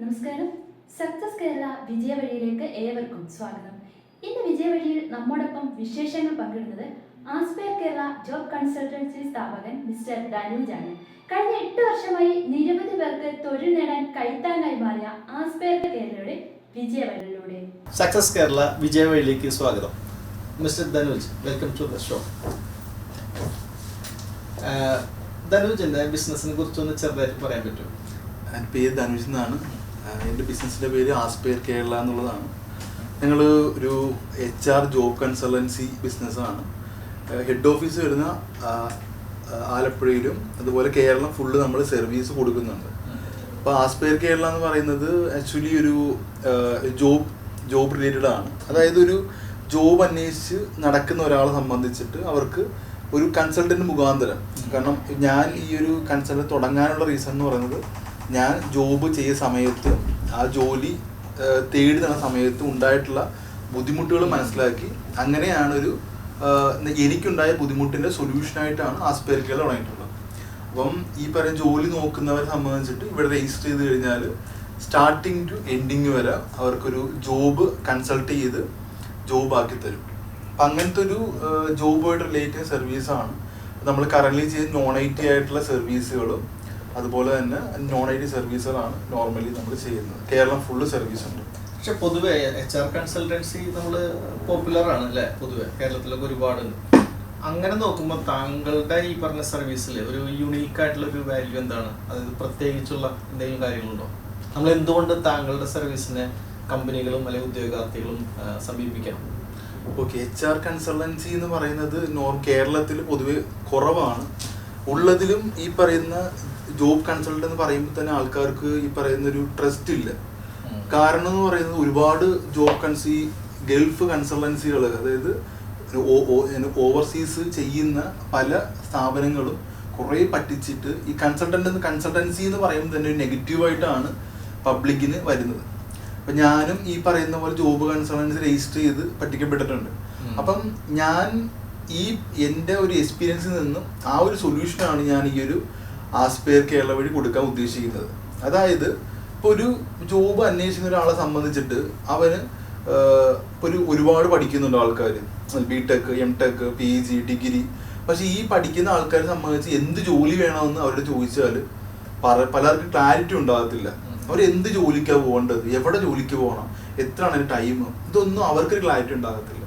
നമസ്കാരം. സക്സസ് കേരള വിജയവഴിയിലേക്ക് ഏവർക്കും സ്വാഗതം. ഇന്ന് വിജയവഴിയിൽ നമ്മോടൊപ്പം വിശേഷങ്ങൾ പങ്കിടുന്നത് ആസ്പയർ കേരള ജോബ് കൺസൾട്ടൻസി സ്ഥാപകൻ മിസ്റ്റർ ധനൂജാണ്. കഴിഞ്ഞ എട്ട് വർഷമായി നിരവധി പേർക്ക് തൊഴിൽ നേടാൻ കൈത്താങ്ങായി മാറിയ ആസ്പയർ കേരളയുടെ വിജയവഴിയിലൂടെ സക്സസ് കേരള വിജയവഴിയിലേക്ക് സ്വാഗതം. Mister Dhanuj welcome to the show. ധനുജിന്റെ ബിസിനസിനെ കുറിച്ചൊന്ന് ചെറുതായിട്ട് പറയാൻ പറ്റുമോ? എന്റെ പേര് ധനുജ് എന്നാണ്. എന്റെ ബിസിനസ്സിന്റെ പേര് ആസ്പെയർ കേരള എന്നുള്ളതാണ്. ഞങ്ങൾ ഒരു എച്ച് ആർ ജോബ് കൺസൾട്ടൻസി ബിസിനസ്സാണ് ഹെഡ് ഓഫീസ് വരുന്ന ആലപ്പുഴയിലും അതുപോലെ കേരളം ഫുള്ള് നമ്മൾ സർവീസ് കൊടുക്കുന്നുണ്ട്. അപ്പോൾ ആസ്പെയർ കേരള എന്ന് പറയുന്നത് ആക്ച്വലി ഒരു ജോബ് ജോബ് റിലേറ്റഡ് ആണ്. അതായത് ഒരു ജോബ് അന്വേഷിച്ച് നടക്കുന്ന ഒരാളെ സംബന്ധിച്ചിട്ട് അവർക്ക് ഒരു കൺസൾട്ടന്റ് മുഖാന്തരം. കാരണം ഞാൻ ഈ ഒരു കൺസൾട്ടന്റ് തുടങ്ങാനുള്ള റീസൺ എന്ന് പറയുന്നത് ഞാൻ ജോബ് ചെയ്ത സമയത്ത് ആ ജോലി തേടി നടന്ന സമയത്ത് ഉണ്ടായിട്ടുള്ള ബുദ്ധിമുട്ടുകൾ മനസ്സിലാക്കി അങ്ങനെയാണ് ഒരു എനിക്കുണ്ടായ ബുദ്ധിമുട്ടിന്റെ സൊല്യൂഷനായിട്ടാണ് ആസ്പെരിക്കൽ തുടങ്ങിയിട്ടുള്ളത്. അപ്പം ഈ പറയുന്ന ജോലി നോക്കുന്നവരെ സംബന്ധിച്ചിട്ട് ഇവിടെ രജിസ്റ്റർ ചെയ്ത് കഴിഞ്ഞാൽ സ്റ്റാർട്ടിങ് ടു എൻഡിങ് വരെ അവർക്കൊരു ജോബ് കൺസൾട്ട് ചെയ്ത് ജോബ് ആക്കി തരും. അപ്പം അങ്ങനത്തെ ഒരു ജോബുമായിട്ട് റിലേറ്റഡ് സർവീസാണ് നമ്മൾ കറൻലി ചെയ്ത് നോൺ ഐ ടി ആയിട്ടുള്ള സർവീസുകളും അതുപോലെ തന്നെ നോൺ ഐ ടി സർവീസുകളാണ് നോർമലി നമ്മൾ ചെയ്യുന്നത്. കേരളം ഫുള്ള് സർവീസ് ഉണ്ട്. പക്ഷെ പൊതുവെ എച്ച് ആർ കൺസൾട്ടൻസി നമ്മൾ പോപ്പുലർ ആണ് അല്ലേ? പൊതുവെ കേരളത്തിലൊക്കെ ഒരുപാട് അങ്ങനെ നോക്കുമ്പോൾ താങ്കളുടെ ഈ പറഞ്ഞ സർവീസിൽ ഒരു യുണീക്ക് ആയിട്ടുള്ള ഒരു വാല്യൂ എന്താണ്? അതായത് പ്രത്യേകിച്ചുള്ള എന്തെങ്കിലും കാര്യങ്ങളുണ്ടോ? നമ്മൾ എന്തുകൊണ്ട് താങ്കളുടെ സർവീസിനെ കമ്പനികളും അല്ലെങ്കിൽ ഉദ്യോഗാർത്ഥികളും സമീപിക്കണം? ഓക്കെ എച്ച് ആർ കൺസൾട്ടൻസി എന്ന് പറയുന്നത് നോർ കേരളത്തിൽ പൊതുവെ കുറവാണ്. ഉള്ളതിലും ഈ പറയുന്ന ജോബ് കൺസൾട്ടന്റ് എന്ന് പറയുമ്പോൾ തന്നെ ആൾക്കാർക്ക് ഈ പറയുന്ന ഒരു ട്രസ്റ്റ് ഇല്ല കാരണം എന്ന് പറയുന്നത് ഒരുപാട് ജോബ് കൺസി ഗൾഫ് കൺസൾട്ടൻസികൾ അതായത് ഓവർസീസ് ചെയ്യുന്ന പല സ്ഥാപനങ്ങളും കുറേ പറ്റിച്ചിട്ട് ഈ കൺസൾട്ടന്റ് കൺസൾട്ടൻസി എന്ന് പറയുമ്പോൾ തന്നെ ഒരു നെഗറ്റീവായിട്ടാണ് പബ്ലിക്കിന് വരുന്നത്. അപ്പം ഞാനും ഈ പറയുന്ന പോലെ ജോബ് കൺസൾട്ടൻസി രജിസ്റ്റർ ചെയ്ത് പറ്റിക്കപ്പെട്ടിട്ടുണ്ട് അപ്പം ഞാൻ ഈ എന്റെ ഒരു എക്സ്പീരിയൻസിൽ നിന്നും ആ ഒരു സൊല്യൂഷനാണ് ഞാൻ ഈ ഒരു ആസ്പെയർ കേരള വഴി കൊടുക്കാൻ ഉദ്ദേശിക്കുന്നത്. അതായത് ഇപ്പോൾ ഒരു ജോബ് അന്വേഷിക്കുന്ന ഒരാളെ സംബന്ധിച്ചിട്ട് അവന് ഒരു ഒരുപാട് പഠിക്കുന്നുണ്ട് ആൾക്കാർ B tech M tech P G degree. പക്ഷേ ഈ പഠിക്കുന്ന ആൾക്കാരെ സംബന്ധിച്ച് എന്ത് ജോലി വേണമെന്ന് അവരോട് ചോദിച്ചാൽ പറ- പലർക്കും ക്ലാരിറ്റി ഉണ്ടാകത്തില്ല. അവർ എന്ത് ജോലിക്കാണ് പോകേണ്ടത്? എവിടെ ജോലിക്ക് പോകണം? എത്രയാണ് ടൈം ഇതൊന്നും അവർക്കൊരു ക്ലാരിറ്റി ഉണ്ടാകത്തില്ല.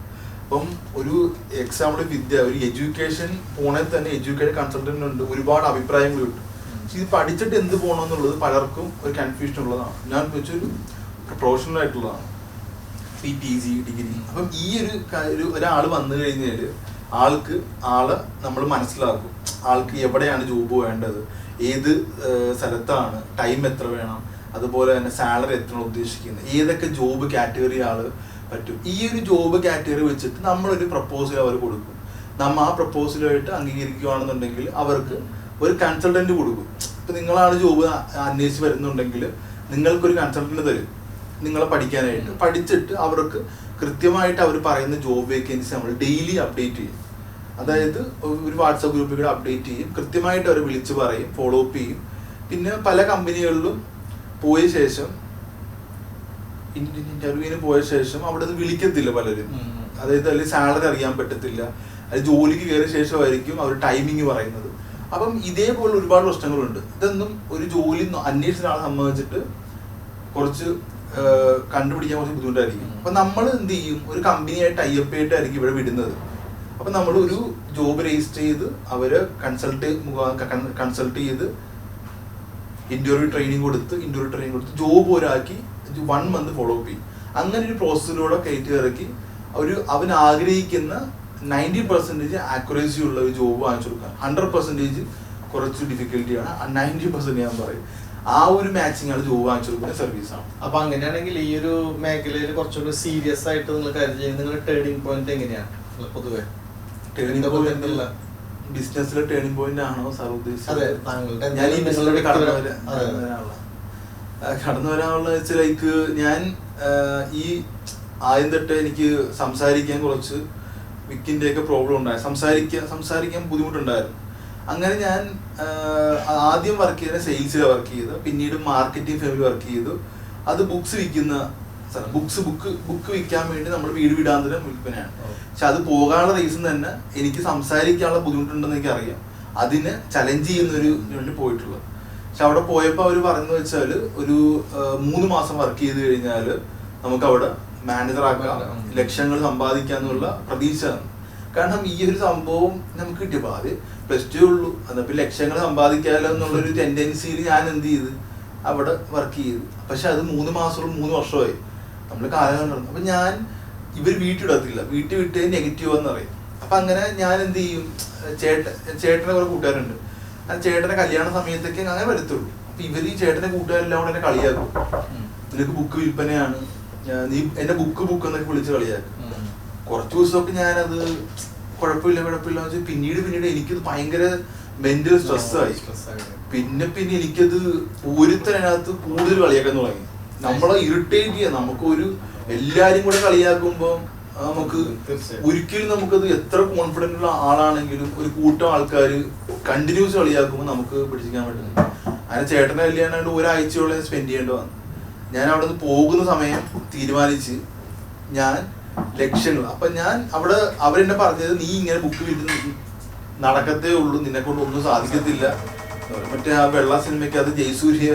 അപ്പം ഒരു എക്സാമ്പിൾ വിദ്യ ഒരു എഡ്യൂക്കേഷൻ പോണേ തന്നെ എഡ്യൂക്കേഷൻ കൺസൾട്ടന്റ് ഉണ്ട്. ഒരുപാട് അഭിപ്രായങ്ങൾ കിട്ടും. പക്ഷെ ഇത് പഠിച്ചിട്ട് എന്ത് പോകണം എന്നുള്ളത് പലർക്കും ഒരു കൺഫ്യൂഷൻ ഉള്ളതാണ്. ഞാൻ വെച്ചൊരു പ്രൊഫഷണൽ ആയിട്ടുള്ളതാണ്. പി പി ജി ഡിഗ്രി അപ്പം ഈ ഒരു ഒരാൾ വന്നു കഴിഞ്ഞാൽ ആൾക്ക് ആളെ നമ്മൾ മനസ്സിലാക്കും. ആൾക്ക് എവിടെയാണ് ജോബ് വേണ്ടത്? ഏത് സ്ഥലത്താണ്? ടൈം എത്ര വേണം? അതുപോലെ തന്നെ സാലറി എത്ര ഉദ്ദേശിക്കുന്നത്? ഏതൊക്കെ ജോബ് കാറ്റഗറി ആൾ പറ്റും. ഈ ഒരു ജോബ് കാറ്റഗറി വെച്ചിട്ട് നമ്മളൊരു പ്രപ്പോസൽ അവർ കൊടുക്കും. നമ്മൾ ആ പ്രപ്പോസലുമായിട്ട് അംഗീകരിക്കുകയാണെന്നുണ്ടെങ്കിൽ അവർക്ക് ഒരു കൺസൾട്ടന്റ് കൊടുക്കും. ഇപ്പം നിങ്ങളാണ് ജോബ് അന്വേഷിച്ച് വരുന്നുണ്ടെങ്കിൽ നിങ്ങൾക്കൊരു കൺസൾട്ടന്റ് തരും. നിങ്ങളെ പഠിക്കാനായിട്ട്. പഠിച്ചിട്ട് അവർക്ക് കൃത്യമായിട്ട് അവർ പറയുന്ന ജോബ് വേക്കൻസി നമ്മൾ ഡെയിലി അപ്ഡേറ്റ് ചെയ്യും. അതായത് ഒരു വാട്സാപ്പ് ഗ്രൂപ്പിൽ കൂടെ അപ്ഡേറ്റ് ചെയ്യും. കൃത്യമായിട്ട് അവർ വിളിച്ച് പറയും ഫോളോ അപ്പ് ചെയ്യും. പിന്നെ പല കമ്പനികളിലും പോയ ശേഷം ഇന്റർവ്യൂവിന് പോയ ശേഷം അവിടെ നിന്ന് വിളിക്കത്തില്ല പലരും. അതായത് അല്ലെങ്കിൽ സാലറി അറിയാൻ പറ്റത്തില്ല. അത് ജോലിക്ക് കയറിയ ശേഷമായിരിക്കും അവർ ടൈമിങ് പറയുന്നത്. അപ്പം ഇതേപോലെ ഒരുപാട് പ്രശ്നങ്ങളുണ്ട്. ഇതൊന്നും ഒരു ജോലി അന്വേഷിച്ച ആളെ സംബന്ധിച്ചിട്ട് കുറച്ച് കണ്ടുപിടിക്കാൻ കുറച്ച് ബുദ്ധിമുട്ടായിരിക്കും. അപ്പം നമ്മൾ എന്ത് ചെയ്യും? ഒരു കമ്പനിയായിട്ട് ടൈപ്പ് ആയിട്ടായിരിക്കും ഇവിടെ വിടുന്നത്. അപ്പം നമ്മൾ ഒരു ജോബ് രജിസ്റ്റർ ചെയ്ത് അവരെ കൺസൾട്ട് കൺസൾട്ട് ചെയ്ത് ഇന്റർവ്യൂ ട്രെയിനിങ് കൊടുത്ത് ഇന്റർവ്യൂ ട്രെയിനിങ് കൊടുത്ത് ജോബ് ഒരാക്കി വൺ മന്ത് ഫോളോ അപ്പ് ചെയ്യും. അങ്ങനെ ഒരു പ്രോസസ്സിലൂടെ കയറ്റി ഇറക്കി ഒരു അവൻ ആഗ്രഹിക്കുന്ന നയന്റി പെർസെന്റേജ് ആക്യുറേസി ഉള്ള ഒരു ജോബ് വാങ്ങിച്ചു കൊടുക്കുക ഹൺഡ്രഡ് പെർസെന്റേജ് കുറച്ച് ഡിഫിക്കൽട്ടിയാണ് നയന്റി പെർസെന്റ് ഞാൻ പറയും. ആ ഒരു മാച്ചിങ് ആണ് ജോബ് വാങ്ങിച്ചു കൊടുക്കുന്ന സർവീസാണ് അപ്പൊ അങ്ങനെയാണെങ്കിൽ ഈ ഒരു മേഖലയിൽ കുറച്ചുകൂടി സീരിയസ് ആയിട്ട് നിങ്ങൾ കരുതി നിങ്ങളുടെ ടേണിംഗ് പോയിന്റ് എങ്ങനെയാണ്? പൊതുവെ. ടേണിംഗ് പോയിന്റ് അല്ല ബിസിനസ്സിലെ ടേണിംഗ് പോയിന്റ് ആണോ സാർ അതെ ഉദ്ദേശിച്ചത് താങ്കളുടെ ഞാൻ ഈ ബിസിനസ്സിലൂടെ കടന്നു അതെ, അതെ. വരാനുള്ള കടന്നു വരാനുള്ള വെച്ചാൽ ലൈക്ക് ഞാൻ ഈ ആദ്യം തൊട്ട് എനിക്ക് സംസാരിക്കാൻ കുറച്ച് വിക്കിന്റെ ഒക്കെ പ്രോബ്ലം ഉണ്ടായി. സംസാരിക്കാൻ സംസാരിക്കാൻ ബുദ്ധിമുട്ടുണ്ടായിരുന്നു. അങ്ങനെ ഞാൻ ആദ്യം വർക്ക് ചെയ്ത സെയിൽസിലെ വർക്ക് ചെയ്തു പിന്നീട് മാർക്കറ്റിംഗ് ഫേമിൽ വർക്ക് ചെയ്തു. അത് ബുക്സ് വിൽക്കുന്ന സ്ഥലം. ബുക്സ് ബുക്ക് ബുക്ക് വിൽക്കാൻ വേണ്ടി നമ്മൾ വീട് വിടാന്തരം വിൽപ്പനയാണ്. പക്ഷെ അത് പോകാനുള്ള റീസൺ തന്നെ എനിക്ക് സംസാരിക്കാനുള്ള ബുദ്ധിമുട്ടുണ്ടെന്ന് എനിക്ക് അറിയാം അതിന് ചലഞ്ച് ചെയ്യുന്ന ഒരു പോയിട്ടുള്ളത്. പക്ഷെ അവിടെ പോയപ്പോൾ അവർ പറഞ്ഞു വെച്ചാൽ ഒരു മൂന്ന് മാസം വർക്ക് ചെയ്ത് കഴിഞ്ഞാൽ നമുക്ക് അവിടെ മാനേജർ ആക്കാം ലക്ഷ്യങ്ങൾ സമ്പാദിക്കാന്നുള്ള പ്രതീക്ഷ കാരണം ഈ ഒരു സംഭവം നമുക്ക് കിട്ടിയപ്പോൾ അത് പ്ലസ് ടു ഉള്ളൂ. എന്നപ്പോ ലക്ഷങ്ങൾ സമ്പാദിക്കാമല്ലോ എന്നുള്ളൊരു ടെൻഡൻസിയിൽ ഞാൻ എന്ത് ചെയ്ത്? അവിടെ വർക്ക് ചെയ്തു. പക്ഷെ അത് മൂന്ന് മാസവും മൂന്ന് വർഷമായി. നമ്മൾ കാലഘട്ടം നടന്നു അപ്പൊ ഞാൻ ഇവർ വീട്ടിടത്തില്ല വീട്ടിൽ വിട്ട് നെഗറ്റീവ് എന്ന് പറയും അപ്പൊ അങ്ങനെ ഞാൻ എന്ത് ചെയ്യും? ചേട്ടൻ ചേട്ടനെ കുറെ കൂട്ടുകാരുണ്ട്. ആ ചേട്ടന്റെ കല്യാണ സമയത്തൊക്കെ അങ്ങനെ വരത്തുള്ളൂ. അപ്പൊ ഇവർ ഈ ചേട്ടന്റെ കൂട്ടുകാരെല്ലാം കൂടെ എന്നെ കളിയാക്കും. നിനക്ക് ബുക്ക് വിൽപ്പനയാണ്. നീ എന്റെ ബുക്ക് ബുക്ക് എന്നൊക്കെ വിളിച്ച് കളിയാക്കും. കുറച്ച് ദിവസമൊക്കെ ഞാനത് കുഴപ്പമില്ല കുഴപ്പമില്ല പിന്നീട് പിന്നീട് എനിക്കത് ഭയങ്കര മെന്റൽ സ്ട്രെസ് ആയി. പിന്നെ പിന്നെ എനിക്കത് ഒരുത്തനകത്ത് കൂടുതൽ കളിയാക്കാൻ തുടങ്ങി. നമ്മളെ ഇറിറ്റേറ്റ് ചെയ്യാം. നമുക്കൊരു എല്ലാരും കൂടെ കളിയാക്കുമ്പോ നമുക്ക്. ഒരിക്കലും നമുക്കത് എത്ര കോൺഫിഡന്റ് ഉള്ള ആളാണെങ്കിലും ഒരു കൂട്ടം ആൾക്കാർ കണ്ടിന്യൂസ് കളിയാക്കുമ്പോൾ നമുക്ക് പിടിച്ചിരിക്കാൻ പറ്റുന്നു അങ്ങനെ ചേട്ടനെ കല്യാണമായിട്ട് ഒരാഴ്ചയോളം സ്പെൻഡ് ചെയ്യേണ്ടി വന്നു. ഞാൻ അവിടെ നിന്ന് പോകുന്ന സമയം തീരുമാനിച്ച് ഞാൻ ലക്ഷ്യങ്ങൾ അപ്പൊ ഞാൻ അവിടെ അവരെന്നെ പറഞ്ഞത് നീ ഇങ്ങനെ ബുക്ക് വിറ്റ് നടക്കത്തേ ഉള്ളൂ. നിന്നെ കൊണ്ട് ഒന്നും സാധിക്കത്തില്ല. മറ്റേ ആ വെള്ള സിനിമയ്ക്ക് അത് ജയസൂര്യ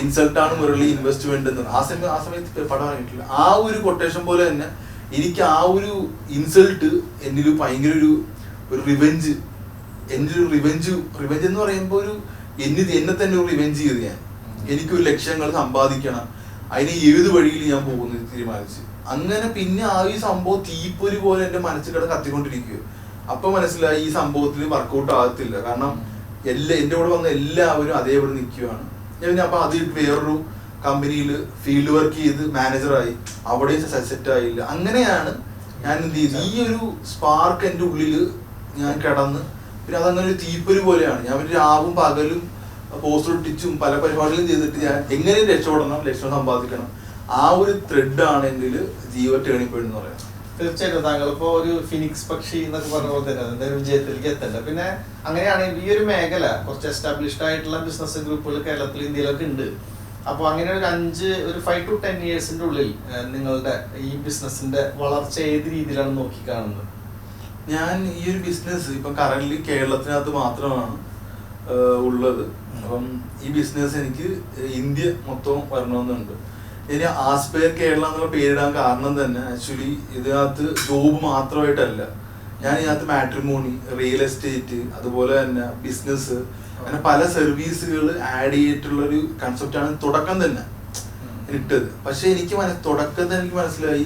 ഇൻസൾട്ടാണ് മുരളി ഇൻവെസ്റ്റ്മെന്റ് എന്ന്. ആ സിനിമ ആ സമയത്ത് പടം ഇറങ്ങിയിട്ടില്ല. ആ ഒരു കൊട്ടേഷൻ പോലെ തന്നെ എനിക്ക് ആ ഒരു ഇൻസൾട്ട് എന്നിൽ ഭയങ്കര ഒരു ഒരു റിവെഞ്ച് എന്റെ ഒരു റിവെഞ്ച് റിവെഞ്ച് എന്ന് പറയുമ്പോൾ ഒരു എന്നെ എന്നെ തന്നെ ഒരു റിവെഞ്ച് ചെയ്ത് ഞാൻ. എനിക്കൊരു ലക്ഷ്യങ്ങൾ സമ്പാദിക്കണം. അതിന് ഏത് വഴിയിൽ ഞാൻ പോകുന്നു തീരുമാനിച്ച്. അങ്ങനെ പിന്നെ ആ ഈ സംഭവം തീപ്പൊരി പോലെ എന്റെ മനസ്സിൽ കിടന്ന് കത്തിക്കൊണ്ടിരിക്കുക അപ്പൊ മനസ്സിലായി ഈ സംഭവത്തിൽ വർക്കൗട്ട് ആകത്തില്ല. കാരണം എല്ലാ എന്റെ കൂടെ വന്ന എല്ലാവരും അതേപോലെ നിൽക്കുകയാണ്. ഞാൻ പിന്നെ അപ്പൊ അത് വേറൊരു കമ്പനിയിൽ ഫീൽഡ് വർക്ക് ചെയ്ത് മാനേജറായി അവിടെ സെറ്റ് ആയില്ല. അങ്ങനെയാണ് ഞാൻ എന്ത് ചെയ്തത് ഈ ഒരു സ്പാർക്ക് എന്റെ ഉള്ളിൽ ഞാൻ കിടന്ന് പിന്നെ അതങ്ങനെ ഒരു തീപ്പൊരി പോലെയാണ്. ഞാൻ പിന്നെ രാവും പകലും പോസ്റ്റർ ഒട്ടിച്ചും പല പരിപാടികളും ചെയ്തിട്ട് ഞാൻ എങ്ങനെ രക്ഷപ്പെടണം ലക്ഷ്യം സമ്പാദിക്കണം ആ ഒരു ത്രെഡാണ് എന്റെ ജീവ ടേണിംഗ് പോയിന്റ് എന്ന് പറയാം തീർച്ചയായിട്ടും. താങ്കൾ ഇപ്പോ ഒരു ഫിനിക്സ് പക്ഷി എന്നൊക്കെ പറഞ്ഞ പോലെ തന്നെ അതിന്റെ വിജയത്തിലേക്ക് എത്തണ്ട. പിന്നെ അങ്ങനെയാണെങ്കിൽ ഈ ഒരു മേഖല കുറച്ച് എസ്റ്റാബ്ലിഷ്ഡ് ആയിട്ടുള്ള ബിസിനസ് ഗ്രൂപ്പുകൾ കേരളത്തിൽ ഇന്ത്യയിലൊക്കെ ഉണ്ട്. അപ്പോൾ അങ്ങനെ ഒരു അഞ്ച് ഒരു ഫൈവ് ടു ടെൻ ഇയേഴ്സിന്റെ ഉള്ളിൽ നിങ്ങളുടെ ഈ ബിസിനസിന്റെ വളർച്ച ഏത് രീതിയിലാണ് നോക്കി കാണുന്നത് ഞാൻ ഈ ഒരു ബിസിനസ് ഇപ്പൊ കറന്റ് കേരളത്തിനകത്ത് മാത്രമാണ് ഉള്ളത്. അപ്പം ഈ ബിസിനസ് എനിക്ക് ഇന്ത്യ മൊത്തം വരണമെന്നുണ്ട്. ഇനി ആസ്പയർ കേരള എന്നുള്ള പേരിടാൻ കാരണം തന്നെ ആക്ച്വലി ഇതിനകത്ത് ജോബ് മാത്രമായിട്ടല്ല. ഞാൻ ഇതിനകത്ത് മാട്രിമോണി റിയൽ എസ്റ്റേറ്റ് അതുപോലെ തന്നെ ബിസിനസ് അങ്ങനെ പല സർവീസുകൾ ആഡ് ചെയ്തിട്ടുള്ള ഒരു കൺസെപ്റ്റാണ് തുടക്കം തന്നെ. ഇട്ടത്. പക്ഷെ എനിക്ക് മനസ് തന്നെ എനിക്ക് മനസ്സിലായി.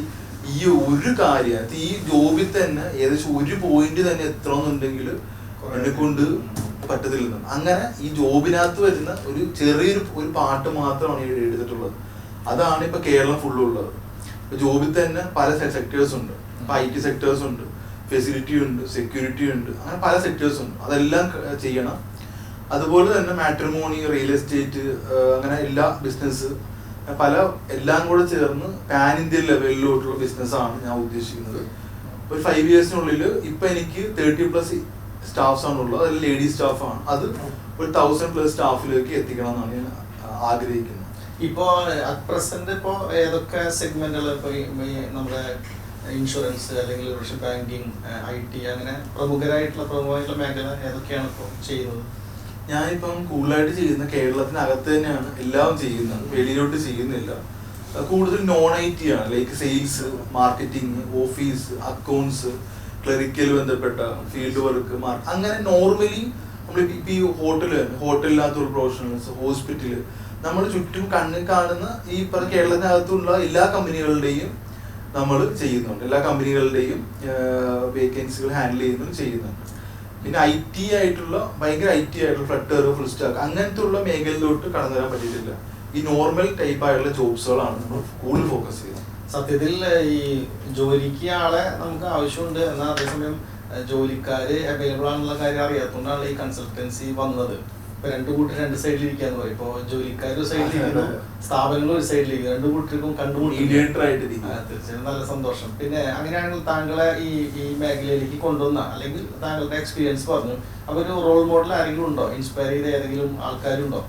ഈ ഒരു കാര്യം ഈ ജോബിൽ തന്നെ ഏകദേശം ഒരു പോയിന്റ് തന്നെ എത്തണമെന്നുണ്ടെങ്കിൽ എന്നെ കൊണ്ട് പറ്റത്തില്ലെന്ന്. അങ്ങനെ ഈ ജോബിനകത്ത് വരുന്ന ഒരു ചെറിയൊരു ഒരു പാട്ട് മാത്രമാണ് എടുത്തിട്ടുള്ളത്. അതാണ് ഇപ്പൊ കേരളം ഫുള്ളുള്ളത് ഇപ്പൊ ജോബിൽ തന്നെ പല സെക്ടേഴ്സ് ഉണ്ട്. ഇപ്പൊ ഐ ടി സെക്ടേഴ്സ് ഉണ്ട്. ഫെസിലിറ്റി ഉണ്ട് സെക്യൂരിറ്റി ഉണ്ട് അങ്ങനെ പല സെക്ടേഴ്സ് ഉണ്ട്. അതെല്ലാം ചെയ്യണം. അതുപോലെ തന്നെ മാട്രിമോണി റിയൽ എസ്റ്റേറ്റ് അങ്ങനെ എല്ലാ ബിസിനസ് പല എല്ലാം കൂടെ ചേർന്ന് പാൻ ഇന്ത്യൻ ലെവലിലോട്ടുള്ള ബിസിനസ്സാണ് ഞാൻ ഉദ്ദേശിക്കുന്നത്. ഒരു ഫൈവ് ഇയേഴ്സിനുള്ളിൽ ഇപ്പൊ എനിക്ക് തേർട്ടി പ്ലസ് സ്റ്റാഫ്സ് ആണ് ആണുള്ളത്. അതിൽ സ്റ്റാഫ് സ്റ്റാഫാണ് അത് ഒരു തൗസൻഡ് പ്ലസ് സ്റ്റാഫിലേക്ക് എത്തിക്കണം എന്നാണ് ഞാൻ ആഗ്രഹിക്കുന്നത്. ഇപ്പോ അറ്റ് പ്രസന്റ് ഇപ്പോ ഏതൊക്കെ സെഗ്മെന്റുകൾ ഇപ്പൊ നമ്മുടെ ഇൻഷുറൻസ് അല്ലെങ്കിൽ ഒരുപക്ഷെ ബാങ്കിങ് ഐ ടി അങ്ങനെ പ്രമുഖരായിട്ടുള്ള പ്രമുഖമായിട്ടുള്ള മേഖല ഏതൊക്കെയാണ് ഇപ്പോൾ ചെയ്യുന്നത്? ഞാനിപ്പം കൂടുതലായിട്ട് ചെയ്യുന്ന കേരളത്തിനകത്ത് തന്നെയാണ്. എല്ലാം ചെയ്യുന്നത്. വെളിയിലോട്ട് ചെയ്യുന്നില്ല. കൂടുതൽ നോൺ ഐ ടി ആണ്. Like sales marketing office accounts clerical ബന്ധപ്പെട്ട ഫീൽഡ് വർക്ക് അങ്ങനെ നോർമലി നമ്മൾ ഇപ്പം ഈ ഹോട്ടൽ ഹോട്ടലിനകത്ത് ഒരു പ്രൊഫഷണൽസ് ഹോസ്പിറ്റൽ നമ്മൾ ചുറ്റും കണ്ണിൽ കാണുന്ന ഈ പറഞ്ഞ കേരളത്തിനകത്തുള്ള എല്ലാ കമ്പനികളുടെയും നമ്മൾ ചെയ്യുന്നുണ്ട്. എല്ലാ കമ്പനികളുടെയും വേക്കൻസികൾ ഹാൻഡിൽ ചെയ്യുന്നുണ്ട് ചെയ്യുന്നുണ്ട്. പിന്നെ ഐ ടി ആയിട്ടുള്ള ഭയങ്കര ഐ ടി ആയിട്ടുള്ള ഫ്ലട്ടർ ഫുൾ സ്റ്റാക്ക് അങ്ങനത്തെ ഉള്ള മേഖലയിലോട്ട് കടന്നു വരാൻ പറ്റിയിട്ടില്ല. ഈ നോർമൽ ടൈപ്പ് ആയിട്ടുള്ള ജോബ്സുകളാണ് നമ്മൾ കൂടുതൽ ഫോക്കസ് ചെയ്യുന്നത്. സത്യത്തിൽ ഈ ജോലിക്ക് ആളെ നമുക്ക് ആവശ്യമുണ്ട്. എന്നാൽ അതേസമയം ജോലിക്കാര് അവൈലബിൾ ആണെന്നുള്ള കാര്യം അറിയാത്തതുകൊണ്ടാണ് ഈ കൺസൾട്ടൻസി വന്നത്. ഇപ്പൊ രണ്ടു കൂട്ടർ രണ്ട് സൈഡിലിരിക്കാന്ന് പറയും. ഇപ്പൊ ജോലിക്കാർ ഒരു സൈഡിൽ ഇരിക്കുന്നു സ്ഥാപനങ്ങൾ ഒരു സൈഡിൽ ഇരിക്കുന്നു രണ്ടു കൂട്ടർക്കും ഇരിക്കുന്നു. തീർച്ചയായും. നല്ല സന്തോഷം. പിന്നെ അങ്ങനെയാണ് താങ്കളെ ഈ ഈ മേഖലയിലേക്ക് കൊണ്ടുവന്ന അല്ലെങ്കിൽ താങ്കളുടെ എക്സ്പീരിയൻസ് പറഞ്ഞു. അപ്പൊ ഒരു റോൾ മോഡൽ ആരെങ്കിലും ഉണ്ടോ? ഇൻസ്പയർ ചെയ്ത ഏതെങ്കിലും ആൾക്കാരുണ്ടോ?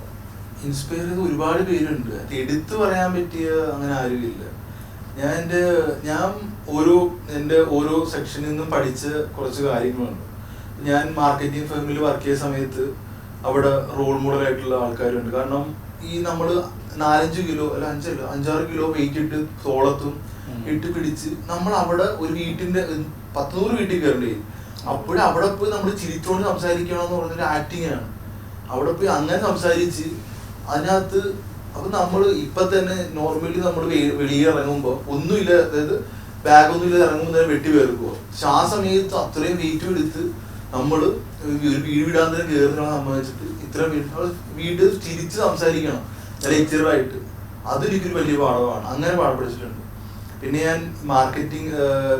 ഇൻസ്പയർ ചെയ്ത് ഒരുപാട് പേരുണ്ട്. എടുത്തു പറയാൻ പറ്റിയ അങ്ങനെ ആരുമില്ല ഞാൻ എന്റെ ഞാൻ ഓരോ എന്റെ ഓരോ സെക്ഷനിൽ നിന്നും പഠിച്ച കുറച്ച് കാര്യങ്ങളുണ്ട്. ഞാൻ മാർക്കറ്റിംഗ് ഫേമിൽ വർക്ക് ചെയ്ത സമയത്ത് അവിടെ റോൾ മോഡൽ ആയിട്ടുള്ള ആൾക്കാരുണ്ട്. കാരണം ഈ നമ്മൾ നാലഞ്ച് കിലോ അല്ല അഞ്ചല്ല അഞ്ചാറ് കിലോ വെയിറ്റ് ഇട്ട് തോളത്തും ഇട്ട് പിടിച്ച് നമ്മൾ അവിടെ ഒരു വീട്ടിന്റെ പത്തുനൂറ് പത്ത് നൂറ് വീട്ടിൽ കയറേണ്ടി? അപ്പോഴും അവിടെ പോയി നമ്മൾ ചിരിച്ചോണ്ട് സംസാരിക്കണം എന്ന് പറഞ്ഞൊരു ആക്ടിങ് ആണ്. അവിടെ പോയി അങ്ങനെ സംസാരിച്ച് അതിനകത്ത് അപ്പൊ നമ്മൾ ഇപ്പൊ തന്നെ നോർമലി നമ്മൾ വെളിയിൽ ഇറങ്ങുമ്പോൾ ഒന്നുമില്ല അതായത് ബാഗ് ഒന്നുമില്ല ഇറങ്ങുമ്പോൾ തന്നെ വെട്ടി വേർക്കുക പക്ഷെ ആ സമയത്ത് അത്രയും വെയിറ്റ് എടുത്ത് നമ്മൾ ഒരു വീട് വിടാൻ തന്നെ കയറുന്ന സംബന്ധിച്ചിട്ട് ഇത്ര വീട് തിരിച്ച് സംസാരിക്കണം. ലെക്ചറായിട്ട് ഒരു വലിയ പാഠമാണ്. അങ്ങനെ പാഠം പഠിച്ചിട്ടുണ്ട് പിന്നെ ഞാൻ മാർക്കറ്റിംഗ്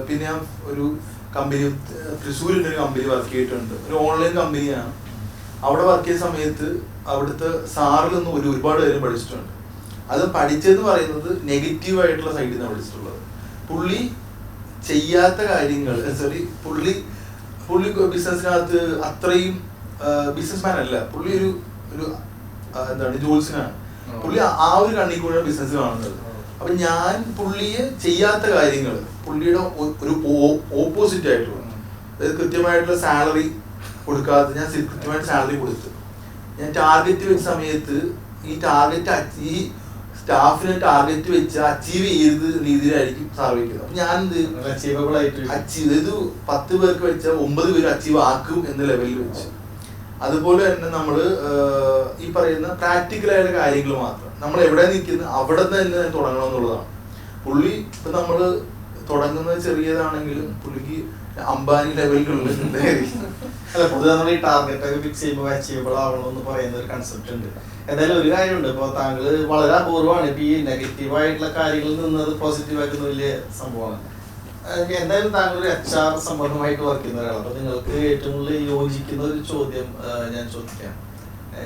പിന്നെ ഞാൻ ഒരു കമ്പനി തൃശ്ശൂരിന്റെ ഒരു കമ്പനി വർക്ക് ചെയ്തിട്ടുണ്ട്. ഒരു ഓൺലൈൻ കമ്പനിയാണ്. അവിടെ വർക്ക് ചെയ്ത സമയത്ത് അവിടുത്തെ സാറിൽ നിന്ന് ഒരു ഒരുപാട് കാര്യം പഠിച്ചിട്ടുണ്ട്. അത് പഠിച്ചതെന്ന് പറയുന്നത് നെഗറ്റീവ് ആയിട്ടുള്ള സൈഡിൽ നിന്നാണ് പഠിച്ചിട്ടുള്ളത്. പുള്ളി ചെയ്യാത്ത കാര്യങ്ങൾ സോറി പുള്ളി പുള്ളി ബിസിനസ്സിനകത്ത് അത്രയും ബിസിനസ്മാൻ അല്ല. പുള്ളി ഒരു ഒരു എന്താണ് ജോത്സ്യനാണ്. പുള്ളി ആ- ഒരു കണ്ണിൽ കൂടെ ബിസിനസ് കാണുന്നത്. അപ്പൊ ഞാൻ പുള്ളിയെ ചെയ്യാത്ത കാര്യങ്ങൾ പുള്ളിയുടെ ഒരു ഓപ്പോസിറ്റ് ആയിട്ടുള്ള അതായത് കൃത്യമായിട്ടുള്ള സാലറി കൊടുക്കാതെ ഞാൻ കൃത്യമായിട്ട് സാലറി കൊടുത്തു. ഞാൻ ടാർഗറ്റ് വെച്ച സമയത്ത് ഈ ടാർഗറ്റ് ഈ സ്റ്റാഫിനെ ടാർഗറ്റ് വെച്ച് അച്ചീവ് ചെയ്ത് രീതിയിലായിരിക്കും സർവേ ചെയ്തത് അപ്പൊ ഞാൻ എന്ത് അച്ചീവബിൾ ആയിട്ട് അച്ചീവ് ഇത് പത്ത് പേർക്ക് വെച്ച ഒമ്പത് പേര് അച്ചീവ് ആക്കും എന്ന ലെവലിൽ വെച്ച്. അതുപോലെ തന്നെ നമ്മൾ ഈ പറയുന്ന പ്രാക്ടിക്കലായ കാര്യങ്ങൾ മാത്രം. നമ്മൾ എവിടെ നിൽക്കുന്നത് അവിടെ തന്നെ തുടങ്ങണം എന്നുള്ളതാണ്. പുള്ളി ഇപ്പൊ നമ്മൾ തുടങ്ങുന്നത് ചെറിയതാണെങ്കിലും പുള്ളിക്ക് അംബാനി ലെവലിലുള്ള പൊതുവെ ടാർഗറ്റ് ഒക്കെ ഫിക്സ് ചെയ്യുമ്പോൾ എന്ന് പറയുന്ന ഒരു കൺസെപ്റ്റ് ഉണ്ട്. എന്തായാലും ഒരു കാര്യമുണ്ട്. ഇപ്പോൾ താങ്കൾ വളരെ അപൂർവമാണ്. ഇപ്പൊ ഈ നെഗറ്റീവ് ആയിട്ടുള്ള കാര്യങ്ങളിൽ നിന്നത് പോസിറ്റീവ് ആക്കുന്ന വലിയ സംഭവമാണ്. എന്തായാലും താങ്കൾ ഒരു എച്ച് ആർ സംബന്ധമായിട്ട് വർക്ക് ചെയ്യുന്ന ഒരാളാണ്. അപ്പൊ നിങ്ങൾക്ക് ഏറ്റവും കൂടുതൽ യോജിക്കുന്ന ഒരു ചോദ്യം ഞാൻ ചോദിക്കാം.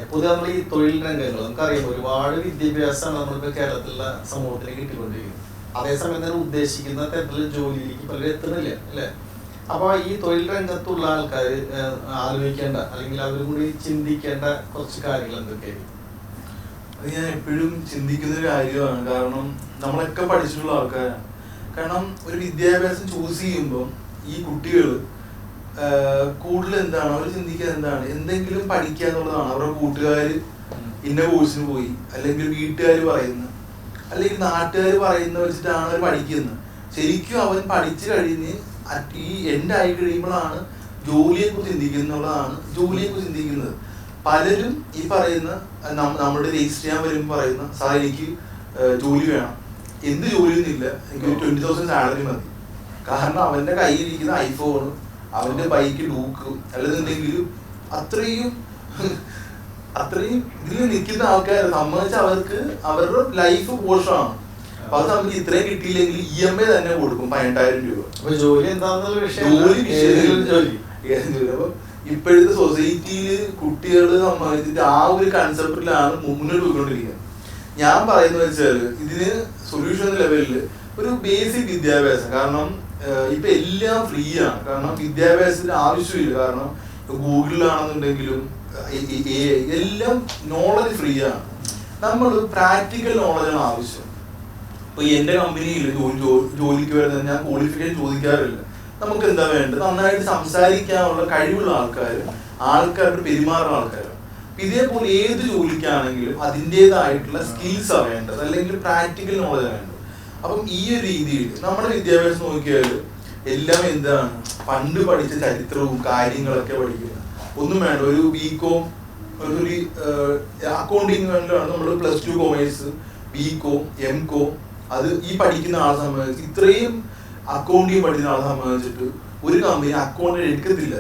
പൊതുവെ നമ്മൾ ഈ തൊഴിൽ രംഗങ്ങൾ നമുക്കറിയാം. ഒരുപാട് വിദ്യാഭ്യാസമാണ് നമ്മളിപ്പോൾ കേരളത്തിലുള്ള സമൂഹത്തിലേക്ക് കിട്ടിക്കൊണ്ടിരിക്കുന്നത്. അതേസമയം തന്നെ ഉദ്ദേശിക്കുന്ന തരത്തിലുള്ള ജോലിയിലേക്ക് പലരും എത്തുന്നില്ല അല്ലേ? അപ്പൊ ഈ തൊഴിൽ രംഗത്തുള്ള ആൾക്കാർ ആലോചിക്കേണ്ട അല്ലെങ്കിൽ അവരും കൂടി ചിന്തിക്കേണ്ട കുറച്ച് കാര്യങ്ങൾ എന്തൊക്കെയായിരിക്കും അത് ഞാൻ എപ്പോഴും ചിന്തിക്കുന്ന ഒരു കാര്യമാണ്. കാരണം നമ്മളൊക്കെ പഠിച്ചിട്ടുള്ള ആൾക്കാരാണ് കാരണം ഒരു വിദ്യാഭ്യാസം ചൂസ് ചെയ്യുമ്പോൾ ഈ കുട്ടികൾ കൂടുതൽ എന്താണ്? അവർ ചിന്തിക്കുക എന്താണ്? എന്തെങ്കിലും പഠിക്കുക എന്നുള്ളതാണ്. അവരുടെ കൂട്ടുകാർ ഇന്ന കോഴ്സിന് പോയി അല്ലെങ്കിൽ വീട്ടുകാർ പറയുന്ന അല്ലെങ്കിൽ നാട്ടുകാർ പറയുന്ന വെച്ചിട്ടാണ് അവർ പഠിക്കുന്നത്. ശരിക്കും അവൻ പഠിച്ചു കഴിഞ്ഞ് ഈ എന്റെ ആയി കഴിയുമ്പോഴാണ് ജോലിയെ കുറിച്ച് ചിന്തിക്കുന്നുള്ളതാണ് ജോലിയെ കുറിച്ച് ചിന്തിക്കുന്നത്. പലരും ഈ പറയുന്ന നമ്മുടെ രജിസ്റ്റർ ചെയ്യാൻ വരുമ്പോൾ പറയുന്ന സാർ എനിക്ക് ജോലി വേണം. എന്ത് ജോലിയൊന്നുമില്ല എനിക്ക് ട്വന്റി തൗസൻഡ് സാലറി മതി. കാരണം അവന്റെ കയ്യിലിരിക്കുന്ന ഐഫോൺ അവന്റെ ബൈക്ക് ഡൂക്ക് അല്ലെന്നുണ്ടെങ്കിലും അത്രയും അത്രയും ഇതിൽ നിൽക്കുന്ന ആൾക്കാർ സംബന്ധിച്ച് അവർക്ക് അവരുടെ ലൈഫ് പോഷമാണ് അപ്പൊ അത് നമുക്ക് ഇത്രയും കിട്ടിയില്ലെങ്കിൽ ഇ എം ഐ തന്നെ കൊടുക്കും പതിനെട്ടായിരം രൂപ. അപ്പൊ ജോലി എന്താണെന്നുള്ള വിഷയം ജോലി ഇപ്പോഴത്തെ സൊസൈറ്റിയിൽ കുട്ടികൾ സംബന്ധിച്ചിട്ട് ആ ഒരു കൺസെപ്റ്റിലാണ് മുന്നോട്ട് പോയിക്കൊണ്ടിരിക്കുന്നത്. ഞാൻ പറയുന്നത് വെച്ചാൽ ഇതിന് സൊല്യൂഷൻ ലെവലിൽ ഒരു ബേസിക് വിദ്യാഭ്യാസം. കാരണം ഇപ്പൊ എല്ലാം ഫ്രീ ആണ് കാരണം വിദ്യാഭ്യാസത്തിന് ആവശ്യമില്ല. കാരണം ഗൂഗിളിലാണെന്നുണ്ടെങ്കിലും എല്ലാം നോളജ് ഫ്രീ ആണ്. നമ്മൾ പ്രാക്ടിക്കൽ നോളജാണ് ആവശ്യം. ഇപ്പൊ എന്റെ കമ്പനിയിൽ ജോലി ജോലിക്ക് വരുന്നത് ഞാൻ ക്വാളിഫിക്കേഷൻ ചോദിക്കാറില്ല. നമുക്ക് എന്താ വേണ്ടത്? നന്നായിട്ട് സംസാരിക്കാനുള്ള കഴിവുള്ള ആൾക്കാർ ആൾക്കാരുടെ പെരുമാറുന്ന ആൾക്കാർ ഇതേപോലെ ഏത് ജോലിക്കാണെങ്കിലും അതിന്റെതായിട്ടുള്ള സ്കിൽസ് ആണ് വേണ്ടത്. അല്ലെങ്കിൽ പ്രാക്ടിക്കൽ നോളജ് വേണ്ടത്. അപ്പം ഈ ഒരു രീതിയിൽ നമ്മുടെ വിദ്യാഭ്യാസം നോക്കിയാൽ എല്ലാം എന്താണ്? പണ്ട് പഠിച്ച ചരിത്രവും കാര്യങ്ങളൊക്കെ പഠിക്കുക ഒന്നും വേണ്ട. ഒരു ബികോം ഒരു അക്കൗണ്ടിങ് വേണ്ടിയാണ് നമ്മൾ plus two commerce B com M com അത് ഈ പഠിക്കുന്ന ആളെ സംബന്ധിച്ച് ഇത്രയും അക്കൗണ്ടിങ് പഠിക്കുന്ന ആളെ സംബന്ധിച്ചിട്ട് ഒരു കമ്പനി അക്കൗണ്ട് എടുക്കത്തില്ല.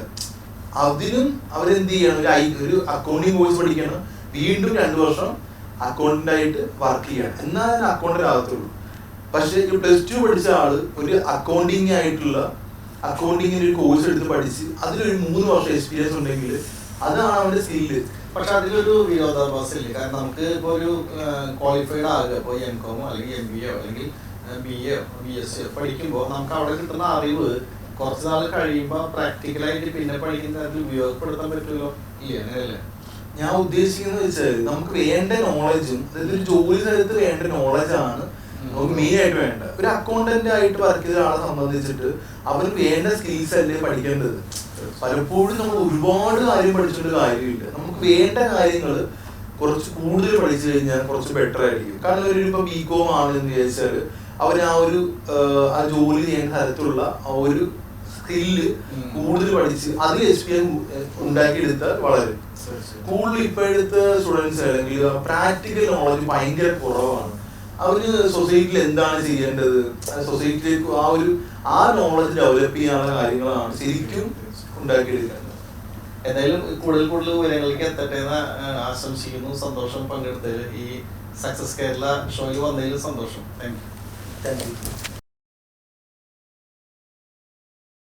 അതിനും അവരെന്ത് ചെയ്യണം? ഒരു ഐ ഒരു അക്കൗണ്ടിങ് കോഴ്സ് പഠിക്കണം. വീണ്ടും രണ്ടു വർഷം അക്കൗണ്ടന്റായിട്ട് വർക്ക് ചെയ്യണം. എന്നാൽ അക്കൗണ്ടന്റ് ആകത്തുള്ളൂ. പക്ഷേ ഈ പ്ലസ് ടു പഠിച്ച ആൾ ഒരു അക്കൗണ്ടിങ് ആയിട്ടുള്ള അക്കൗണ്ടിങ്ങിന് ഒരു കോഴ്സ് എടുത്ത് പഠിച്ച് അതിലൊരു മൂന്ന് വർഷം എക്സ്പീരിയൻസ് ഉണ്ടെങ്കിൽ അതാണ് അവന്റെ സ്കില്ല് പക്ഷെ അതിലൊരു വിരോധാഭാസം ഇല്ല കാരണം നമുക്ക് ഇപ്പോൾ ഒരു ക്വാളിഫൈഡ് ആകുക ഇപ്പോൾ എം കോമോ അല്ലെങ്കിൽ എം ബി എ അല്ലെങ്കിൽ B A B S C പഠിക്കുമ്പോൾ നമുക്ക് അവിടെ കിട്ടുന്ന അറിവ് കുറച്ച് നാൾ കഴിയുമ്പോൾ പ്രാക്ടിക്കലായിട്ട് പിന്നെ പഠിക്കുന്ന അതിൽ ഉപയോഗപ്പെടുത്താൻ പറ്റുമല്ലോ? ഇല്ല അങ്ങനെയല്ലേ. ഞാൻ ഉദ്ദേശിക്കുന്നത് വെച്ചാൽ നമുക്ക് വേണ്ട നോളജും അതായത് ഒരു ജോലി സ്ഥലത്ത് വേണ്ട നോളജാണ് നമുക്ക് മെയിൻ ആയിട്ട് വേണ്ട ഒരു അക്കൗണ്ടന്റ് ആയിട്ട് വർക്ക് ചെയ്ത ആളെ സംബന്ധിച്ചിട്ട് അവന് വേണ്ട സ്കിൽസ് അല്ലേ പഠിക്കേണ്ടത്? പലപ്പോഴും നമ്മൾ ഒരുപാട് കാര്യം പഠിച്ചിട്ട് കാര്യമില്ല. നമുക്ക് വേണ്ട കാര്യങ്ങൾ കുറച്ച് കൂടുതൽ പഠിച്ചു കഴിഞ്ഞാൽ കുറച്ച് ബെറ്റർ ആയിരിക്കും. കാരണം ഇപ്പൊ ബി കോം ആണെന്ന് വിചാരിച്ചാൽ അവർ ആ ഒരു ആ ജോലി ചെയ്യാൻ തരത്തിലുള്ള ആ ഒരു സ്കില്ല് കൂടുതൽ പഠിച്ച് അതിൽ എക്സ്പീരിയൻസ് ഉണ്ടാക്കിയെടുത്താൽ വളരെ. കൂടുതൽ ഇപ്പോഴത്തെ സ്റ്റുഡൻസ് അല്ലെങ്കിൽ പ്രാക്ടിക്കൽ നോളജ് ഭയങ്കര കുറവാണ്. അവർ സൊസൈറ്റിയിൽ എന്താണ് ചെയ്യേണ്ടത്? സൊസൈറ്റിയിലേക്ക് ആ ഒരു ആ നോളജ് ഡെവലപ്പ് ചെയ്യാനുള്ള കാര്യങ്ങളാണ്. ശരിക്കും ഉണ്ടാക്കിയെടുക്കേണ്ടത് എന്തായാലും കൂടുതൽ കൂടുതൽ വിവരങ്ങളിലേക്ക് എത്തട്ടെ എന്ന് ആശംസിക്കുന്നു. സന്തോഷം പങ്കെടുത്തതിൽ. ഈ സക്സസ് കേരള ഷോയിൽ വന്നതിൽ സന്തോഷം. Thank you thank you